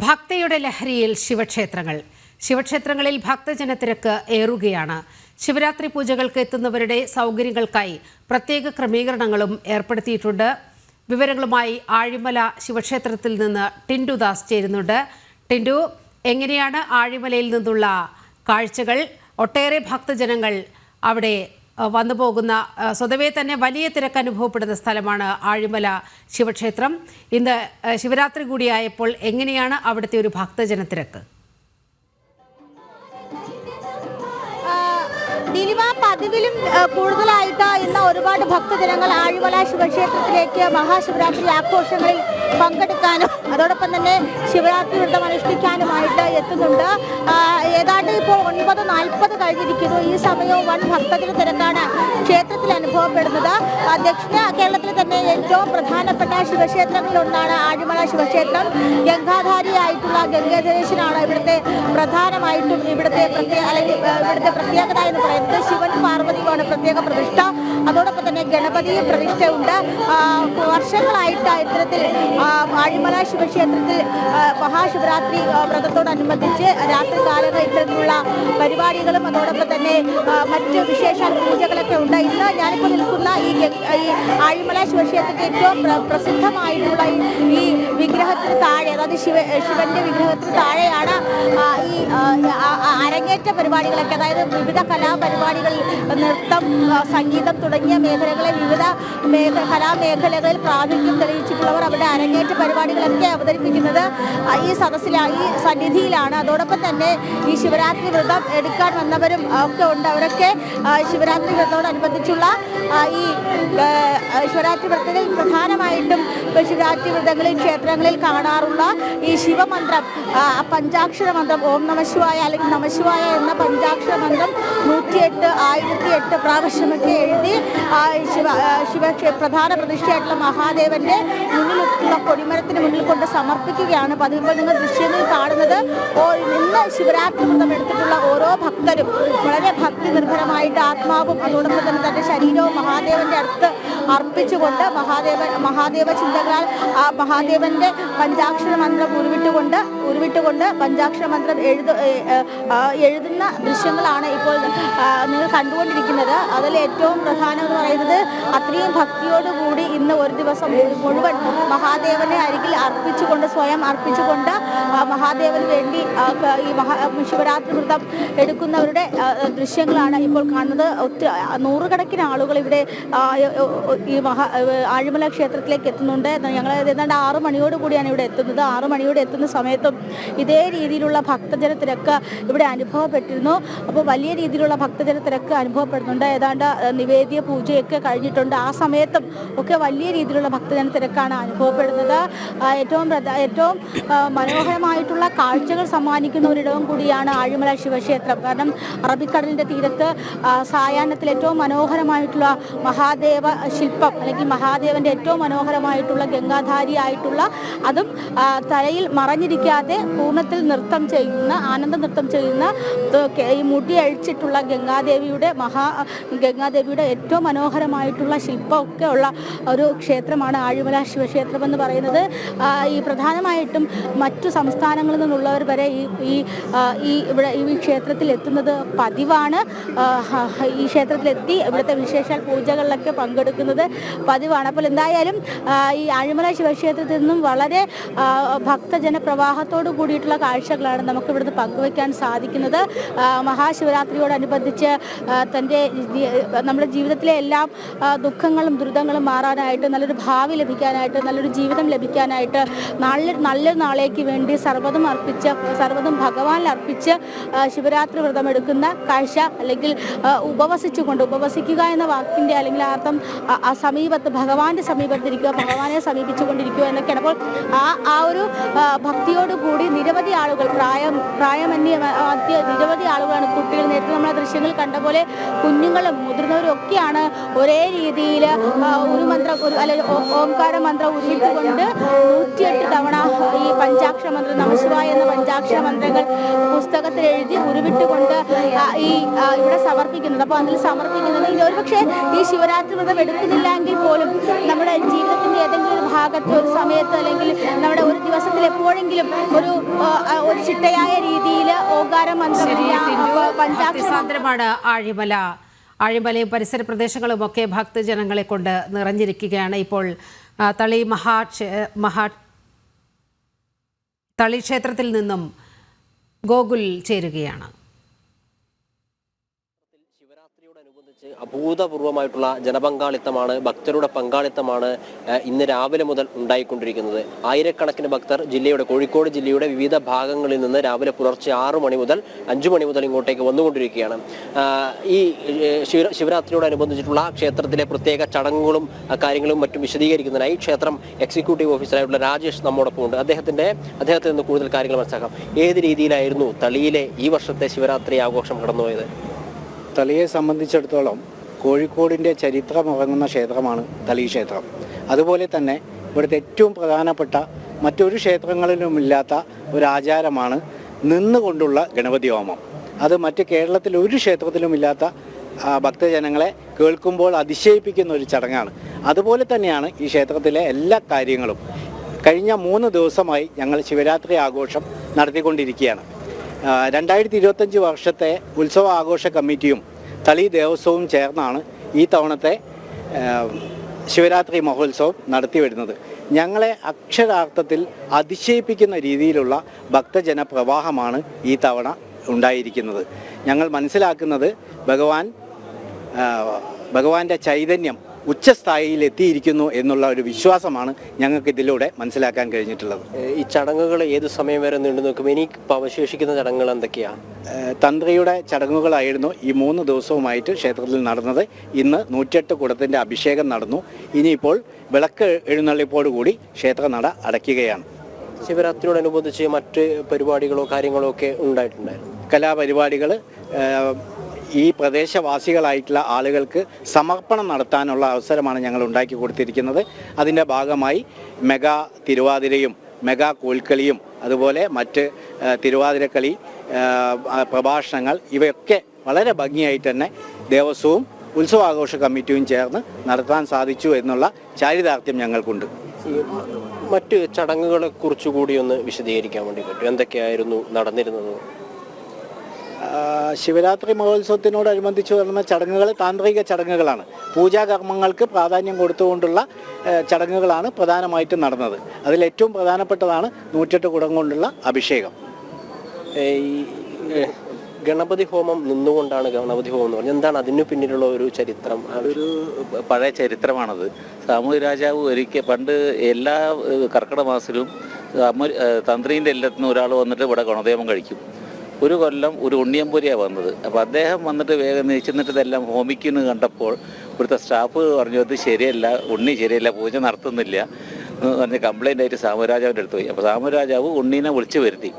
ഭക്തിയുടെ ലഹരിയിൽ ശിവക്ഷേത്രങ്ങൾ. ശിവക്ഷേത്രങ്ങളിൽ ഭക്തജനത്തിരക്ക് ഏറുകയാണ്. ശിവരാത്രി പൂജകൾക്ക് എത്തുന്നവരുടെ സൗകര്യങ്ങൾക്കായി പ്രത്യേക ക്രമീകരണങ്ങളും ഏർപ്പെടുത്തിയിട്ടുണ്ട്. വിവരങ്ങളുമായി ആഴിമല ശിവക്ഷേത്രത്തിൽ നിന്ന് ടിൻഡു ദാസ് ചേരുന്നുണ്ട്. ടിൻഡു എങ്ങനെയാണ് ആഴിമലയിൽ നിന്നുള്ള കാഴ്ചകൾ? ഒട്ടേറെ ഭക്തജനങ്ങൾ അവിടെ വന്നു പോകുന്ന സ്വതവേ തന്നെ വലിയ തിരക്ക് അനുഭവപ്പെടുന്ന സ്ഥലമാണ് ആഴിമല ശിവക്ഷേത്രം. ഇന്ന് ശിവരാത്രി കൂടിയായപ്പോൾ എങ്ങനെയാണ് അവിടുത്തെ ഒരു ഭക്തജനത്തിരക്ക് ദിലിവ പതിവിലും കൂടുതലായിട്ട് ഇന്ന് ഒരുപാട് ഭക്തജനങ്ങൾ ആഴിമല ശിവക്ഷേത്രത്തിലേക്ക് മഹാശിവരാത്രി ആഘോഷങ്ങളിൽ പങ്കെടുക്കാനും അതോടൊപ്പം തന്നെ ശിവരാത്രി വ്രതം അനുഷ്ഠിക്കാനുമായിട്ട് എത്തുന്നുണ്ട്. ഏതാണ്ട് ഇപ്പോൾ ഒൻപത് നാൽപ്പത് കഴിഞ്ഞിരിക്കുന്നു. ഈ സമയവും വൻ ഭക്തജന തിരക്കാണ് ക്ഷേത്രത്തിൽ അനുഭവപ്പെടുന്നത്. ദക്ഷിണ ദക്ഷിണ കേരളത്തിൽ തന്നെ ഏറ്റവും പ്രധാനപ്പെട്ട ശിവക്ഷേത്രങ്ങളിലൊന്നാണ് ആഴിമല ശിവക്ഷേത്രം. ഗംഗാധാരിയായിട്ടുള്ള ഗംഗാധരേശനാണ് ഇവിടുത്തെ പ്രധാനമായിട്ടും ഇവിടുത്തെ പ്രത്യേക അല്ലെങ്കിൽ ഇവിടുത്തെ പ്രത്യേകത എന്ന് പറയുന്നത് ശിവൻ പാർവതിയുമാണ് പ്രത്യേക പ്രതിഷ്ഠ. അതോടൊപ്പം തന്നെ ഗണപതി പ്രതിഷ്ഠയുണ്ട്. വർഷങ്ങളായിട്ട് ഇത്തരത്തിൽ ആഴിമല ശിവക്ഷേത്രത്തിൽ മഹാശിവരാത്രി വ്രതത്തോടനുബന്ധിച്ച് രാത്രി കാലങ്ങൾ ഇത്തരത്തിലുള്ള പരിപാടികളും അതോടൊപ്പം തന്നെ മറ്റ് വിശേഷ പൂജകളൊക്കെ ഉണ്ട്. ഇന്ന് ഞാനിപ്പോൾ നിൽക്കുന്ന ഈ ആഴിമല ശിവക്ഷേത്രത്തിൽ ഏറ്റവും പ്ര- പ്രസിദ്ധമായിട്ടുള്ള ഈ- ഈ വിഗ്രഹത്തിന് താഴെ അതായത് ശിവ ശിവന്റെ വിഗ്രഹത്തിന് താഴെയാണ് ഈ അരങ്ങേറ്റ പരിപാടികളൊക്കെ. അതായത് വിവിധ കലാപരിപാടികളിൽ നൃത്തം സംഗീതം തുടങ്ങിയ മേഖലകളിൽ വിവിധ മേഖ കലാമേഖലകളിൽ പ്രാതിനിധ്യം തെളിയിച്ചിട്ടുള്ളവർ അവരുടെ അരങ്ങേറ്റ പരിപാടികളൊക്കെ അവതരിപ്പിക്കുന്നത് ഈ സദസ്സിലാണ് ഈ സന്നിധിയിലാണ്. അതോടൊപ്പം തന്നെ ഈ ശിവരാത്രി വ്രതം എടുക്കാൻ വന്നവരും ഒക്കെ ഉണ്ട്. അവരൊക്കെ ശിവരാത്രി വ്രതത്തോടനുബന്ധിച്ചുള്ള ഈ ശിവരാത്രി വ്രതത്തിൽ പ്രധാനമായിട്ടും ശിവരാത്രി വ്രതങ്ങളിൽ ക്ഷേത്രങ്ങളിൽ കാണാറുള്ള ഈ ശിവമന്ത്രം പഞ്ചാക്ഷര മന്ത്രം ഓം നമശിവായ അല്ലെങ്കിൽ നമശിവായ എന്ന പഞ്ചാക്ഷര മന്ത്രം നൂറ്റിയെട്ട് ആയിരത്തി എട്ട് പ്രാവശ്യമൊക്കെ എഴുതി ശിവ ശിവ പ്രധാന പ്രതിഷ്ഠയായിട്ടുള്ള മഹാദേവന്റെ മുന്നിലുള്ള കൊടിമരത്തിന് മുന്നിൽ കൊണ്ട് സമർപ്പിക്കുകയാണ് പതിവ്. നിങ്ങൾ ദൃശ്യങ്ങളിൽ കാണുന്നത് ഓ ഇന്ന് ശിവരാത്രി വ്രതം എടുത്തിട്ടുള്ള ഓരോ ഭക്തരും വളരെ ഭക്തി നിർഭരമായിട്ട് ആത്മാവും അതോടൊപ്പം തന്നെ തന്റെ ശരീരവും മഹാദേവന്റെ അടുത്ത് അർപ്പിച്ചുകൊണ്ട് മഹാദേവൻ മഹാദേവ ചിന്തകളാൽ മഹാദേവന്റെ പഞ്ചാക്ഷര മന്ത്രം ഉരുവിട്ടുകൊണ്ട് ഉരുവിട്ടുകൊണ്ട് പഞ്ചാക്ഷര മന്ത്രം എഴുത എഴുതുന്ന ദൃശ്യങ്ങളാണ് ഇപ്പോൾ നിങ്ങൾ കണ്ടുകൊണ്ടിരിക്കുന്നത്. അതിൽ ഏറ്റവും പ്രധാനം എന്ന് പറയുന്നത് അത്രയും ഭക്തിയോടുകൂടി ഇന്ന് ഒരു ദിവസം മുഴുവൻ മഹാദേവനെ അരികിൽ അർപ്പിച്ചുകൊണ്ട് സ്വയം അർപ്പിച്ചുകൊണ്ട് മഹാദേവന് വേണ്ടി ഈ മഹാ ശിവരാത്രി വ്രതം എടുക്കുന്നവരുടെ ദൃശ്യങ്ങളാണ് ഇപ്പോൾ കാണുന്നത്. ഒത്തിരി നൂറുകണക്കിന് ആളുകൾ ഇവിടെ ഈ മഹാ ആഴിമല ക്ഷേത്രത്തിലേക്ക് എത്തുന്നുണ്ട്. ഞങ്ങൾ ഏതാണ്ട് ആറു മണിയോട് കൂടിയാണ് ഇവിടെ എത്തുന്നത്. ആറു മണിയോട് എത്തുന്ന സമയത്തും ഇതേ രീതിയിലുള്ള ഭക്തജന തിരക്ക് ഇവിടെ അനുഭവപ്പെട്ടിരുന്നു. അപ്പോൾ വലിയ രീതിയിലുള്ള ഭക്തജന തിരക്ക് അനുഭവപ്പെടുന്നുണ്ട്. ഏതാണ്ട് നിവേദ്യ പൂജയൊക്കെ കഴിഞ്ഞിട്ടുണ്ട്. ആ സമയത്തും ഒക്കെ വലിയ രീതിയിലുള്ള ഭക്തജന തിരക്കാണ് അനുഭവപ്പെടുന്നത്. ഏറ്റവും ഏറ്റവും മനോഹരമായിട്ടുള്ള കാഴ്ചകൾ സമ്മാനിക്കുന്ന ഒരിടവും കൂടിയാണ് ആഴിമല ശിവക്ഷേത്രം. കാരണം അറബിക്കടലിന്റെ തീരത്ത് സായാഹ്നത്തിൽ ഏറ്റവും മനോഹരമായിട്ടുള്ള മഹാദേവ ശില്പം അല്ലെങ്കിൽ മഹാദേവന്റെ ഏറ്റവും മനോഹരമായിട്ടുള്ള ഗംഗാധാരിയായിട്ടുള്ള അതും തലയിൽ മറഞ്ഞിരിക്കാതെ പൂർണത്തിൽ നൃത്തം ചെയ്യുന്ന ആനന്ദ നൃത്തം ചെയ്യുന്ന ഈ മുടി അഴിച്ചിട്ടുള്ള ഗംഗാദേവിയുടെ മഹാ ഗംഗാദേവിയുടെ ഏറ്റവും മനോഹരമായിട്ടുള്ള ശില്പമൊക്കെ ഉള്ള ഒരു ക്ഷേത്രമാണ് ആഴിമല ശിവക്ഷേത്രം എന്ന് പറയുന്നത്. ഈ പ്രധാനമായിട്ടും മറ്റു സംസ്ഥാനങ്ങളിൽ നിന്നുള്ളവർ വരെ ഈ ഈ ഈ ഇവിടെ ഈ ക്ഷേത്രത്തിൽ എത്തുന്നത് പതിവാണ്. ഈ ക്ഷേത്രത്തിലെത്തി ഇവിടുത്തെ വിശേഷാൽ പൂജകളിലൊക്കെ പങ്കെടുക്കുന്നത് പതിവാണ്. അപ്പോൾ എന്തായാലും ഈ ആഴിമല ശിവക്ഷേത്രത്തിൽ നിന്നും വളരെ ഭക്തജന പ്രവാഹത്തോട് കൂടിയിട്ടുള്ള കാഴ്ചകളാണ് നമുക്ക് ഇവിടുന്ന് പങ്കുവയ്ക്കാൻ സാധിക്കുന്നത്. മഹാശിവരാത്രിയോടനുബന്ധിച്ച് തന്റെ നമ്മുടെ ജീവിതത്തിലെ എല്ലാം ദുഃഖങ്ങളും ദുരിതങ്ങളും മാറാനായിട്ട് നല്ലൊരു ഭാവി ലഭിക്കാനായിട്ട് നല്ലൊരു ജീവിതം ലഭിക്കാനായിട്ട് നല്ല നല്ലൊരു നാളേക്ക് വേണ്ടി സർവതും അർപ്പിച്ച് സർവതും ഭഗവാനിൽ അർപ്പിച്ച് ശിവരാത്രി വ്രതം എടുക്കുന്ന കാഴ്ച അല്ലെങ്കിൽ ഉപവസിച്ചുകൊണ്ട് ഉപവസിക്കുക എന്ന വാക്കിന്റെ അല്ലെങ്കിൽ അർത്ഥം ആ- സമീപത്ത് ഭഗവാന്റെ സമീപത്തിരിക്കുക ഭഗവാനെ സമീപിച്ചുകൊണ്ടിരിക്കുക എന്നൊക്കെയാണ് അപ്പോൾ ആ ആ ഒരു ഭക്തിയോടുകൂടി നിരവധി ആളുകൾ പ്രായം പ്രായമന്യ മധ്യ നിരവധി ആളുകളാണ് കുട്ടികൾ. നേരത്തെ നമ്മൾ ആ ദൃശ്യങ്ങൾ കണ്ട പോലെ കുഞ്ഞുങ്ങളും മുതിർന്നവരും ഒക്കെയാണ് ഒരേ രീതിയിൽ ഒരു മന്ത്രം ഒരു ഓംകാര മന്ത്രം ഉരുവിട്ടുകൊണ്ട് നൂറ്റിയെട്ട് തവണ ഈ പഞ്ചാക്ഷര മന്ത്രം നമശിവായ എന്ന പഞ്ചാക്ഷര മന്ത്രങ്ങൾ പുസ്തകത്തിൽ എഴുതി ഉരുവിട്ടുകൊണ്ട് ഈ ഇവിടെ സമർപ്പിക്കുന്നത്. അപ്പോൾ അതിൽ സമർപ്പിക്കുന്നത് ഒരു ഒരുപക്ഷെ ഈ ശിവരാത്രി വ്രതം എടുക്കുന്നില്ലെങ്കിൽ പോലും നമ്മുടെ ജീവിതത്തിന്റെ ഏതെങ്കിലും ഒരു ഭാഗത്ത് ഒരു സമയത്ത് അല്ലെങ്കിൽ നമ്മുടെ ഒരു ദിവസത്തിൽ എപ്പോഴെങ്കിലും ഒരു ഒരു ചിട്ടയായ രീതിയിൽ ഓകാരം മന്ത്രം ശരി ടിൻഡു. പഞ്ചാക്ഷര അതിസാന്ദ്രമാണ് ആഴിമല. ആഴിമലയും പരിസര പ്രദേശങ്ങളും ഒക്കെ ഭക്തജനങ്ങളെ കൊണ്ട് നിറഞ്ഞിരിക്കുകയാണ് ഇപ്പോൾ തളി മഹാ മഹാ തളി ക്ഷേത്രത്തിൽ നിന്നും ഗോകുൽ ചേരുകയാണ്. ശിവരാത്രിയോടനുബന്ധിച്ച് അഭൂതപൂർവമായിട്ടുള്ള ജനപങ്കാളിത്തമാണ് ഭക്തരുടെ പങ്കാളിത്തമാണ് ഇന്ന് രാവിലെ മുതൽ ഉണ്ടായിക്കൊണ്ടിരിക്കുന്നത്. ആയിരക്കണക്കിന് ഭക്തർ ജില്ലയുടെ കോഴിക്കോട് ജില്ലയുടെ വിവിധ ഭാഗങ്ങളിൽ നിന്ന് രാവിലെ പുലർച്ചെ ആറു മണി മുതൽ അഞ്ചു മണി മുതൽ ഇങ്ങോട്ടേക്ക് വന്നുകൊണ്ടിരിക്കുകയാണ്. ഈ ശിവരാത്രിയോടനുബന്ധിച്ചിട്ടുള്ള ക്ഷേത്രത്തിലെ പ്രത്യേക ചടങ്ങുകളും കാര്യങ്ങളും മറ്റും വിശദീകരിക്കുന്നതിനായി ക്ഷേത്രം എക്സിക്യൂട്ടീവ് ഓഫീസറായിട്ടുള്ള രാജേഷ് നമ്മോടൊപ്പം ഉണ്ട് അദ്ദേഹത്തിന്റെ അദ്ദേഹത്തിൽ നിന്ന് കൂടുതൽ കാര്യങ്ങൾ മനസ്സിലാക്കാം. ഏത് രീതിയിലായിരുന്നു തളിയിലെ ഈ വർഷത്തെ ശിവരാത്രി ആഘോഷം കടന്നുപോയത്? തളിയെ സംബന്ധിച്ചിടത്തോളം കോഴിക്കോടിന്റെ ചരിത്രമുറങ്ങുന്ന ക്ഷേത്രമാണ് തളി ക്ഷേത്രം. അതുപോലെ തന്നെ ഇവിടുത്തെ ഏറ്റവും പ്രധാനപ്പെട്ട മറ്റൊരു ക്ഷേത്രങ്ങളിലുമില്ലാത്ത ഒരാചാരമാണ് നിന്നുകൊണ്ടുള്ള ഗണപതി ഹോമം. അത് മറ്റ് കേരളത്തിൽ ഒരു ക്ഷേത്രത്തിലുമില്ലാത്ത ഭക്തജനങ്ങളെ കേൾക്കുമ്പോൾ അതിശയിപ്പിക്കുന്ന ഒരു ചടങ്ങാണ്. അതുപോലെ തന്നെയാണ് ഈ ക്ഷേത്രത്തിലെ എല്ലാ കാര്യങ്ങളും. കഴിഞ്ഞ മൂന്ന് ദിവസമായി ഞങ്ങൾ ശിവരാത്രി ആഘോഷം നടത്തിക്കൊണ്ടിരിക്കുകയാണ്. രണ്ടായിരത്തി ഇരുപത്തഞ്ച് വർഷത്തെ ഉത്സവ ആഘോഷ കമ്മിറ്റിയും തളി ദേവസ്വവും ചേർന്നാണ് ഈ തവണത്തെ ശിവരാത്രി മഹോത്സവം നടത്തി വരുന്നത് ഞങ്ങളെ അക്ഷരാർത്ഥത്തിൽ അതിശയിപ്പിക്കുന്ന രീതിയിലുള്ള ഭക്തജന പ്രവാഹമാണ് ഈ തവണ ഉണ്ടായിരിക്കുന്നത്. ഞങ്ങൾ മനസ്സിലാക്കുന്നത് ഭഗവാൻ ഭഗവാന്റെ ചൈതന്യം ഉച്ചസ്ഥായിയിൽ എത്തിയിരിക്കുന്നു എന്നുള്ള ഒരു വിശ്വാസമാണ് ഞങ്ങൾക്ക് ഇതിലൂടെ മനസ്സിലാക്കാൻ കഴിഞ്ഞിട്ടുള്ളത്. ഈ ചടങ്ങുകൾ ഏത് സമയം വരെ നീണ്ടു നിൽക്കും? ഇനി അവശേഷിക്കുന്ന ചടങ്ങുകൾ എന്തൊക്കെയാണ് തന്ത്രിയുടെ ചടങ്ങുകളായിരുന്നു ഈ മൂന്ന് ദിവസവുമായിട്ട് ക്ഷേത്രത്തിൽ നടന്നത്. ഇന്ന് നൂറ്റെട്ട് കുടത്തിന്റെ അഭിഷേകം നടന്നു. ഇനിയിപ്പോൾ വിളക്ക് എഴുന്നള്ളിപ്പോടുകൂടി ക്ഷേത്രനട അടയ്ക്കുകയാണ്. ശിവരാത്രിയോടനുബന്ധിച്ച് മറ്റ് പരിപാടികളോ കാര്യങ്ങളോ ഒക്കെ ഉണ്ടായിട്ടുണ്ടായിരുന്നു? കലാപരിപാടികൾ ഈ പ്രദേശവാസികളായിട്ടുള്ള ആളുകൾക്ക് സമർപ്പണം നടത്താനുള്ള അവസരമാണ് ഞങ്ങൾ ഉണ്ടാക്കി കൊടുത്തിരിക്കുന്നത്. അതിന്റെ ഭാഗമായി മെഗാ തിരുവാതിരയും മെഗാ കോൽക്കളിയും അതുപോലെ മറ്റ് തിരുവാതിരക്കളി പ്രഭാഷണങ്ങൾ ഇവയൊക്കെ വളരെ ഭംഗിയായിട്ട് തന്നെ ദേവസ്വവും ഉത്സവാഘോഷ കമ്മിറ്റിയും ചേർന്ന് നടത്താൻ സാധിച്ചു എന്നുള്ള ചാരിതാർത്ഥ്യം ഞങ്ങൾക്കുണ്ട്. മറ്റ് ചടങ്ങുകളെ കുറിച്ചുകൂടി ഒന്ന് വിശദീകരിക്കാൻ വേണ്ടി പറ്റും. എന്തൊക്കെയായിരുന്നു നടന്നിരുന്നത്? ശിവരാത്രി മഹോത്സവത്തിനോടനുബന്ധിച്ച് വരുന്ന ചടങ്ങുകൾ താന്ത്രിക ചടങ്ങുകളാണ്. പൂജാകർമ്മങ്ങൾക്ക് പ്രാധാന്യം കൊടുത്തുകൊണ്ടുള്ള ചടങ്ങുകളാണ് പ്രധാനമായിട്ടും നടന്നത്. അതിൽ ഏറ്റവും പ്രധാനപ്പെട്ടതാണ് നൂറ്റെട്ട് കുടം കൊണ്ടുള്ള അഭിഷേകം. ഈ ഗണപതി ഹോമം നിന്നുകൊണ്ടാണ് ഗണപതി ഹോമം എന്ന് പറഞ്ഞത്. എന്താണ് അതിനു പിന്നിലുള്ള ഒരു ചരിത്രം? അതൊരു പഴയ ചരിത്രമാണത്. സാമൂഹ്യ രാജാവ് ഒരിക്കൽ പണ്ട് എല്ലാ കർക്കിടമാസിലും കർക്കിടക മാസത്തിലും സാമൂ തന്ത്രീന്റെ എല്ലാത്തിനും ഒരാൾ വന്നിട്ട് ഇവിടെ ഗുണദേവം കഴിക്കും. ഒരു കൊല്ലം ഒരു ഉണ്ണിയമ്പൂരിയാണ് വന്നത്. അപ്പോൾ അദ്ദേഹം വന്നിട്ട് വേഗം നീച്ചിന്നിട്ട് ഇതെല്ലാം ഹോമിക്കുന്നു കണ്ടപ്പോൾ ഇവിടുത്തെ സ്റ്റാഫ് പറഞ്ഞു അത് ശരിയല്ല ഉണ്ണി ശരിയല്ല പൂജ നടത്തുന്നില്ല. എന്ന് പറഞ്ഞ് കംപ്ലൈന്റ് ആയിട്ട് സാമരാജാവിന്റെ അടുത്ത് പോയി. അപ്പോൾ സാമരാജാവ് ഉണ്ണീനെ വിളിച്ചു വരുത്തി.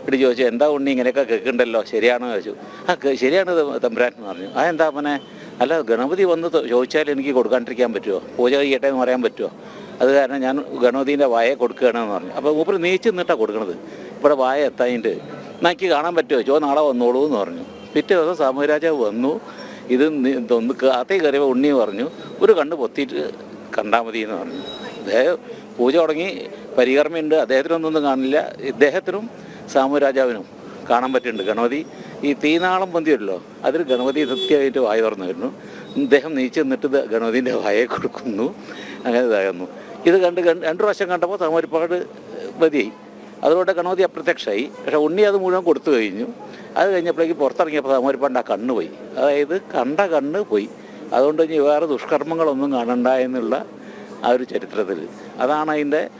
ഇവിടെ ചോദിച്ചു എന്താ ഉണ്ണി ഇങ്ങനെയൊക്കെ കേൾക്കുന്നുണ്ടല്ലോ ശരിയാണോ? ചോദിച്ചു. ആ ശരിയാണ് തമ്പുരാൻ എന്ന് പറഞ്ഞു. ആ എന്താ അവനെ അല്ല ഗണപതി വന്ന് ചോദിച്ചാൽ എനിക്ക് കൊടുക്കാണ്ടിരിക്കാൻ പറ്റുമോ പൂജ കഴിയട്ടെ എന്ന് പറയാൻ പറ്റുമോ അത് കാരണം ഞാൻ ഗണപതിന്റെ വായ കൊടുക്കുകയാണെന്ന് പറഞ്ഞു. അപ്പോൾ ഊപ്പർ നീച്ച് നിന്നിട്ടാണ് കൊടുക്കണത്. ഇവിടെ വായ എത്തായിട്ട് എനിക്ക് കാണാൻ പറ്റുമോ? ചോ നാളെ വന്നോളൂ എന്ന് പറഞ്ഞു. പിറ്റേ ദിവസം സാമൂരാജാവ് വന്നു. ഇത് ഒന്ന് കാത്തേ കയറിയപ്പോൾ ഉണ്ണി പറഞ്ഞു ഒരു കണ്ണ് പൊത്തിയിട്ട് കണ്ടാൽ മതി എന്ന് പറഞ്ഞു. അദ്ദേഹം പൂജ തുടങ്ങി. പരികർമ്മയുണ്ട്. അദ്ദേഹത്തിനൊന്നും കാണില്ല. ഇദ്ദേഹത്തിനും സാമൂരാജാവിനും കാണാൻ പറ്റുന്നുണ്ട് ഗണപതി ഈ തീനാളം പൊന്തിയല്ലോ അതിൽ ഗണപതി കൃത്യമായിട്ട് വായ തുറന്നു വരുന്നു. ഇദ്ദേഹം നീച്ചു നിന്നിട്ട് ഗണപതിന്റെ വായെ കൊടുക്കുന്നു. അങ്ങനെ ഇതാകുന്നു. ഇത് കണ്ട് രണ്ട് പ്രാവശ്യം കണ്ടപ്പോൾ സാമൂരിപ്പാട് മതിയായി. അതുകൊണ്ട് ഗണപതി അപ്രത്യക്ഷമായി പക്ഷെ ഉണ്ണി അത് മുഴുവൻ കൊടുത്തു കഴിഞ്ഞു. അത് കഴിഞ്ഞപ്പോഴേക്ക് പുറത്തിറങ്ങിയപ്പോൾ സാമൂരിപ്പാണ്ട് ആ കണ്ണ് പോയി. അതായത് കണ്ട കണ്ണ് പോയി. അതുകൊണ്ട് ഇനി വേറെ ദുഷ്കർമ്മങ്ങളൊന്നും കാണണ്ട എന്നുള്ള ആ ഒരു ചരിത്രത്തിൽ. അതാണ് അതിന്റെ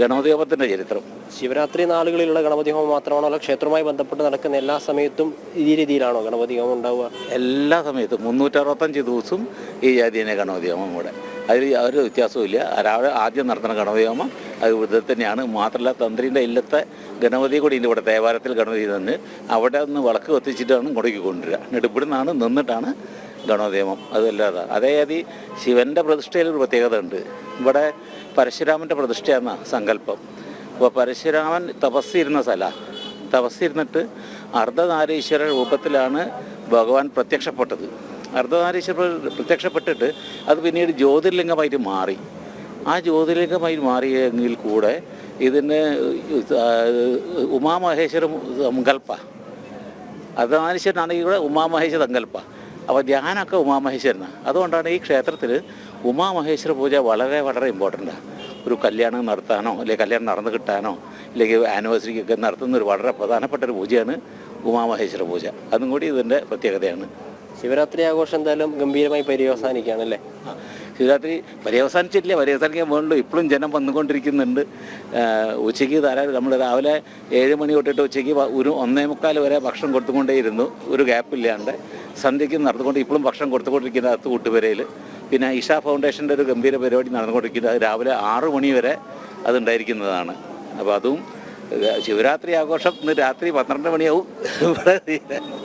ഗണപതി ഹോമത്തിന്റെ ചരിത്രം. ശിവരാത്രി നാളുകളിലുള്ള ഗണപതി ഹോമം മാത്രമാണോ അല്ല ക്ഷേത്രവുമായി ബന്ധപ്പെട്ട് നടക്കുന്ന എല്ലാ സമയത്തും ഈ രീതിയിലാണോ ഗണപതി ഹോമം ഉണ്ടാവുക? എല്ലാ സമയത്തും. മുന്നൂറ്ററുപത്തഞ്ച് ദിവസവും ഈ ജാതി തന്നെ ഗണപതി ഹോമം കൂടെ അതിൽ ഒരു വ്യത്യാസവും രാവിലെ ആദ്യം നടത്തുന്ന ഗണപതി ഹോമം അത് തന്നെയാണ്. മാത്രമല്ല തന്ത്രിന്റെ ഇല്ലത്തെ ഗണപതി കൂടി ഉണ്ട് ഇവിടെ ദേവാലയത്തിൽ ഗണപതി നിന്ന് അവിടെ നിന്ന് വിളക്ക് കത്തിച്ചിട്ടാണ് ഇങ്ങോട്ടേക്ക് കൊണ്ടുവരിക. എന്നിട്ട് നിന്നാണ് നിന്നിട്ടാണ് ഗണോദേവം അതല്ലാതെ അതേതി ശിവന്റെ പ്രതിഷ്ഠയിൽ ഒരു പ്രത്യേകത ഉണ്ട്. ഇവിടെ പരശുരാമന്റെ പ്രതിഷ്ഠയെന്ന സങ്കല്പം. അപ്പോൾ പരശുരാമൻ തപസ്സിരുന്ന സ്ഥല. തപസ്സിരുന്നിട്ട് അർദ്ധനാരീശ്വര രൂപത്തിലാണ് ഭഗവാൻ പ്രത്യക്ഷപ്പെട്ടത്. അർദ്ധനാരീശ്വര പ്രത്യക്ഷപ്പെട്ടിട്ട് അത് പിന്നീട് ജ്യോതിർലിംഗമായിട്ട് മാറി. ആ ജ്യോതിലിംഗമായി മാറിയെങ്കിൽ കൂടെ ഇതിന് ഉമാമഹേശ്വര സങ്കല്പ അർദ്ധനാരീശ്വരനാണെങ്കിൽ കൂടെ ഉമാമഹേശ്വര സങ്കല്പ അപ്പോൾ ധ്യാനമൊക്കെ ഉമാമഹേശ്വരനാണ് അതുകൊണ്ടാണ് ഈ ക്ഷേത്രത്തിൽ ഉമാമഹേശ്വര പൂജ വളരെ വളരെ ഇമ്പോർട്ടന്റാണ് ഒരു കല്യാണം നടത്താനോ അല്ലെങ്കിൽ കല്യാണം നടന്നു കിട്ടാനോ അല്ലെങ്കിൽ ആനിവേഴ്സറിക്കൊക്കെ നടത്തുന്ന ഒരു വളരെ പ്രധാനപ്പെട്ട ഒരു പൂജയാണ് ഉമാമഹേശ്വര പൂജ. അതും കൂടി ഇതിന്റെ പ്രത്യേകതയാണ്. ശിവരാത്രി ആഘോഷം എന്തായാലും ഗംഭീരമായി പര്യവസാനിക്കുകയാണ് അല്ലേ ആ, ശിവരാത്രി പര്യവസാനിച്ചിട്ടില്ല പര്യവസാനിക്കാൻ വേണ്ടു ഇപ്പോഴും ജനം വന്നുകൊണ്ടിരിക്കുന്നുണ്ട്. ഉച്ചയ്ക്ക് ധാരാളം നമ്മൾ രാവിലെ ഏഴ് മണി തൊട്ടിട്ട് ഉച്ചയ്ക്ക് ഒരു ഒന്നേ മുക്കാൽ വരെ ഭക്ഷണം കൊടുത്തുകൊണ്ടേയിരുന്നു. ഒരു ഗ്യാപ്പ് ഗ്യാപ്പില്ലാണ്ട് സന്ധ്യയ്ക്ക് നടന്നുകൊണ്ട് ഇപ്പോഴും ഭക്ഷണം കൊടുത്തുകൊണ്ടിരിക്കുന്ന അകത്ത് കൂട്ടുപുരയിൽ പിന്നെ ഇഷ ഫൗണ്ടേഷന്റെ ഒരു ഗംഭീര പരിപാടി നടന്നുകൊണ്ടിരിക്കുന്നത് അത് രാവിലെ ആറു മണി വരെ അതുണ്ടായിരിക്കുന്നതാണ്. അപ്പോൾ അതും ശിവരാത്രി ആഘോഷം ഇന്ന് രാത്രി പന്ത്രണ്ട് മണിയാവും.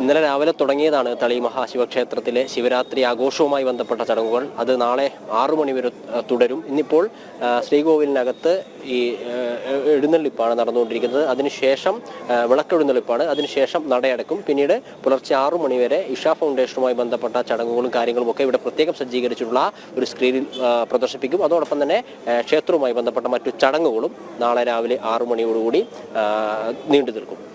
ഇന്നലെ രാവിലെ തുടങ്ങിയതാണ് തളി മഹാശിവക്ഷേത്രത്തിലെ ശിവരാത്രി ആഘോഷവുമായി ബന്ധപ്പെട്ട ചടങ്ങുകൾ. അത് നാളെ ആറു മണി വരെ തുടരും. ഇന്നിപ്പോൾ ശ്രീകോവിലിനകത്ത് ഈ എഴുന്നള്ളിപ്പാണ് നടന്നുകൊണ്ടിരിക്കുന്നത്. അതിനുശേഷം വിളക്കെഴുന്നള്ളിപ്പാണ്. അതിനുശേഷം നടയടക്കും. പിന്നീട് പുലർച്ചെ ആറു മണി വരെ ഇഷ ഫൗണ്ടേഷനുമായി ബന്ധപ്പെട്ട ചടങ്ങുകളും കാര്യങ്ങളും ഒക്കെ ഇവിടെ പ്രത്യേകം സജ്ജീകരിച്ചിട്ടുള്ള ഒരു സ്ക്രീനിൽ പ്രദർശിപ്പിക്കും. അതോടൊപ്പം തന്നെ ക്ഷേത്രവുമായി ബന്ധപ്പെട്ട മറ്റു ചടങ്ങുകളും നാളെ രാവിലെ ആറു മണിയോടുകൂടി നീണ്ടു നിൽക്കും